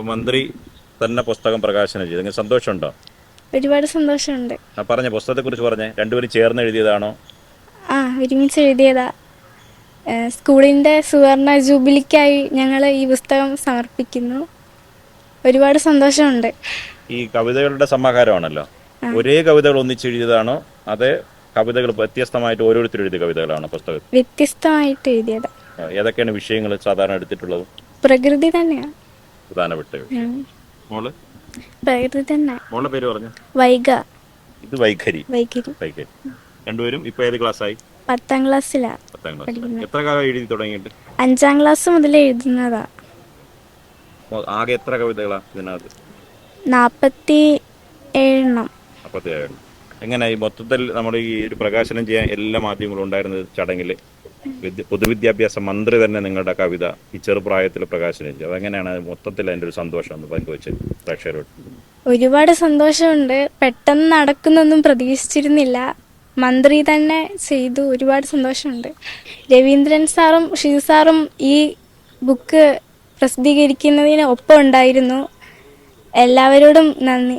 മന്ത്രി തന്നെ പുസ്തകം പ്രകാശനം ചെയ്തു. സന്തോഷമുണ്ടോ? ഒരുപാട് സന്തോഷമുണ്ട്. ആ പുസ്തകത്തെ കുറിച്ച് പറഞ്ഞേ. രണ്ടുപേരും ചേർന്ന് എഴുതിയതാണോ? ആ ഒരുമിച്ച് എഴുതിയതാ. സ്കൂളിന്റെ സ്കൂളിന്റെ സുവർണ ജൂബിലിക്കായി ഞങ്ങൾ ഈ പുസ്തകം സമർപ്പിക്കുന്നു. ഒരുപാട് സന്തോഷമുണ്ട്. ഈ കവിതകളുടെ സമാഹാരമാണല്ലോ. ഒരേ കവിതകൾ ഒന്നിച്ചെഴുതിയതാണോ അതേ കവിതകൾ വ്യത്യസ്തമായിട്ട് ഓരോരുത്തർ എഴുതിയ കവിതകളാണോ പുസ്തകത്തിൽ? വ്യത്യസ്തമായിട്ട് എഴുതിയതാ. ആ, ഏതൊക്കെയാണ് വിഷയങ്ങൾ സാധാരണ എടുത്തിട്ടുള്ളത്? പ്രകൃതി തന്നെയാ. പ്രധാനപ്പെട്ട വിഷയം. മോൾ? പേര് തന്നെ മോളുടെ പേര് പറഞ്ഞു? വൈഗ. ഇത് വൈഖരി. വൈഖരി. വൈഖരി. രണ്ടുപേരും ഇപ്പൊ ഏത് ക്ലാസ്സായി? പത്താം ക്ലാസ്സിലാ. പത്താം ക്ലാസ് എത്ര കാലം എഴുതി തുടങ്ങിയിട്ട്? അഞ്ചാം ക്ലാസ് മുതൽ എഴുതുന്നതാ. ആകെ എത്ര കവിതകളാ ഇതിനകത്ത്? നാപ്പത്തി ഏഴെണ്ണം അപ്പത്തേഴ് എങ്ങനെ ഈ മൊത്തത്തിൽ നമ്മുടെ ഈ ഒരു പ്രകാശനം ചെയ്യാൻ എല്ലാ മാധ്യമങ്ങളും ഉണ്ടായിരുന്നത് ചടങ്ങിൽ പൊതുവിദ്യാഭ്യാസ മന്ത്രി തന്നെ നിങ്ങളുടെ കവിത ഈ ചെറുപ്രായത്തിൽ ചെയ്തു അതെങ്ങനെയാണ് മൊത്തത്തിൽ അതിന്റെ ഒരു സന്തോഷം ഒന്ന് പങ്കുവെച്ച് പ്രേക്ഷകരോട്? ഒരുപാട് സന്തോഷമുണ്ട്. പെട്ടെന്ന് നടക്കുന്നൊന്നും പ്രതീക്ഷിച്ചിരുന്നില്ല. മന്ത്രി തന്നെ ചെയ്തു ഒരുപാട് സന്തോഷമുണ്ട്. രവീന്ദ്രൻ സാറും ഷിജു സാറും ഈ ബുക്ക് പ്രസിദ്ധീകരിക്കുന്നതിന് ഒപ്പം ഉണ്ടായിരുന്നു. എല്ലാവരോടും നന്ദി.